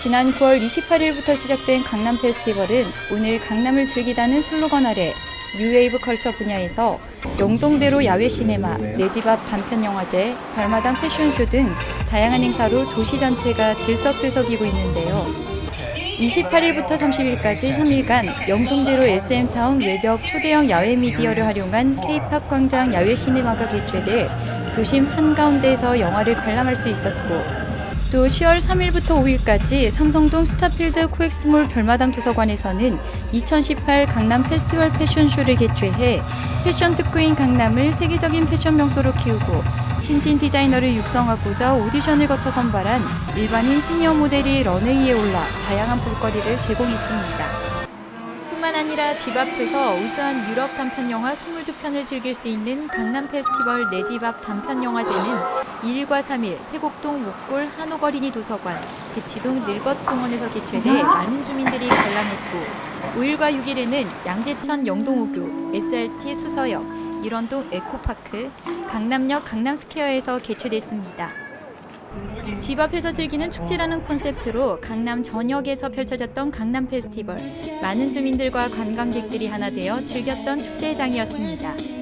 지난 9월 28일부터 시작된 강남 페스티벌은 오늘 강남을 즐기다는 슬로건 아래 뉴웨이브 컬처 분야에서 영동대로 야외 시네마, 내 집 앞 단편 영화제, 발마당 패션쇼 등 다양한 행사로 도시 전체가 들썩들썩이고 있는데요. 28일부터 30일까지 3일간 영동대로 SM타운 외벽 초대형 야외 미디어를 활용한 K-팝 광장 야외 시네마가 개최돼 도심 한가운데에서 영화를 관람할 수 있었고 또 10월 3일부터 5일까지 삼성동 스타필드 코엑스몰 별마당 도서관에서는 2018 강남 페스티벌 패션쇼를 개최해 패션 특구인 강남을 세계적인 패션 명소로 키우고 신진 디자이너를 육성하고자 오디션을 거쳐 선발한 일반인 시니어 모델이 런웨이에 올라 다양한 볼거리를 제공했습니다. 뿐만 아니라 집 앞에서 우수한 유럽 단편 영화 22편을 즐길 수 있는 강남 페스티벌 내 집 앞 단편 영화제는 2일과 3일 세곡동 목골 한옥어린이 도서관, 대치동 늘벗공원에서 개최돼 많은 주민들이 관람했고 5일과 6일에는 양재천 영동오교, SRT 수서역, 일원동 에코파크, 강남역 강남스퀘어에서 개최됐습니다. 집 앞에서 즐기는 축제라는 콘셉트로 강남 전역에서 펼쳐졌던 강남 페스티벌. 많은 주민들과 관광객들이 하나 되어 즐겼던 축제장이었습니다.